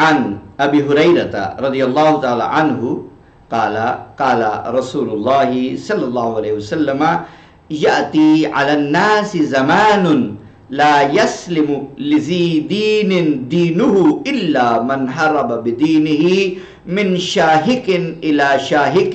عن أبي هريرة رضي الله تعالى عنه قال قال رسول الله صلى الله عليه وسلم يأتي على الناس زمان لا يسلم لذي دين دينه إلا من حرب بدينه من شاهك إلى شاهك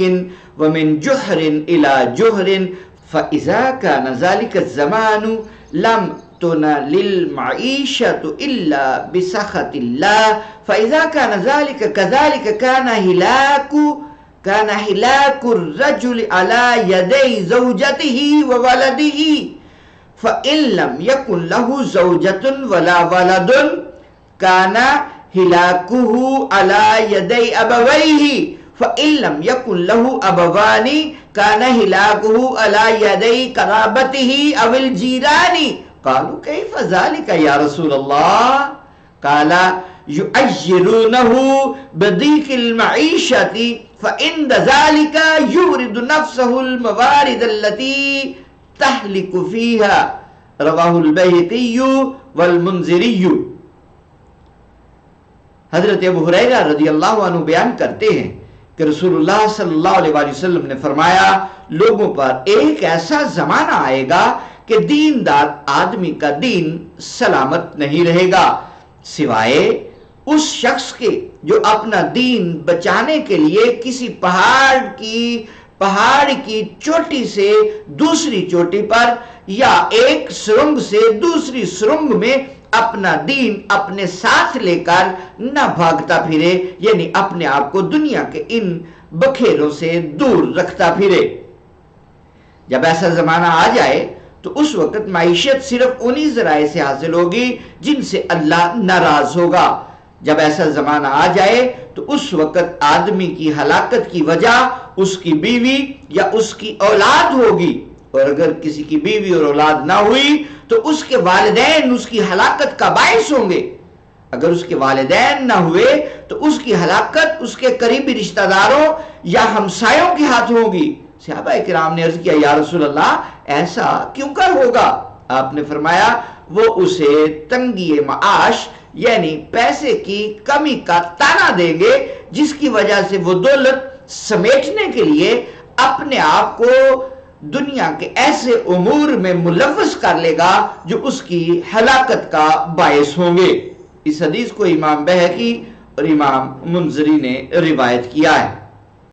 ومن جحر إلى جهر فإذا كان ذلك الزمان لم للمعيشة إلا بسخط الله فإذا كان ذلك كذلك كان هلاك كان هلاك الرجل على يدي زوجته وولده. فإن لم يكن له زوجة ولا ولد كان هلاكه على يدي أبويه. فإن لم يكن له أبوان كان هلاكه على يدي قرابته أو الجيران. قالوا كيف ذلك يا رسول الله؟ قال يؤجرونه بضيق المعيشة فعند ذلك يورد نفسه الموارد التي تهلك فيها. رواه البيقي والمنذري. حضرت ابو حریرہ رضی اللہ عنہ بیان کرتے ہیں کہ رسول اللہ صلی اللہ علیہ وآلہ وسلم نے فرمایا، لوگوں پر ایک ایسا زمانہ آئے گا کہ دیندار آدمی کا دین سلامت نہیں رہے گا، سوائے اس شخص کے جو اپنا دین بچانے کے لیے کسی پہاڑ کی پہاڑ کی چوٹی سے دوسری چوٹی پر یا ایک سرنگ سے دوسری سرنگ میں اپنا دین اپنے ساتھ لے کر نہ بھاگتا پھرے یعنی اپنے آپ کو دنیا کے ان بکھیروں سے دور رکھتا پھرے۔ جب ایسا زمانہ آ جائے تو اس وقت معیشت صرف انہی ذرائع سے حاصل ہوگی جن سے اللہ ناراض ہوگا۔ جب ایسا زمانہ آ جائے تو اس وقت آدمی کی ہلاکت کی وجہ اس کی بیوی یا اس کی اولاد ہوگی۔ اور اگر کسی کی بیوی اور اولاد نہ ہوئی تو اس کے والدین اس کی ہلاکت کا باعث ہوں گے۔ اگر اس کے والدین نہ ہوئے تو اس کی ہلاکت اس کے قریبی رشتہ داروں یا ہمسایوں کے ہاتھ ہوگی۔ صحابہ کرام نے عرض کیا، یا رسول اللہ، ایسا کیوں کر ہوگا؟ آپ نے فرمایا، وہ اسے تنگی معاش یعنی پیسے کی کمی کا تانا دیں گے، جس کی وجہ سے وہ دولت سمیٹنے کے لیے اپنے آپ کو دنیا کے ایسے امور میں ملوث کر لے گا جو اس کی ہلاکت کا باعث ہوں گے۔ اس حدیث کو امام بہکی اور امام منظری نے روایت کیا ہے۔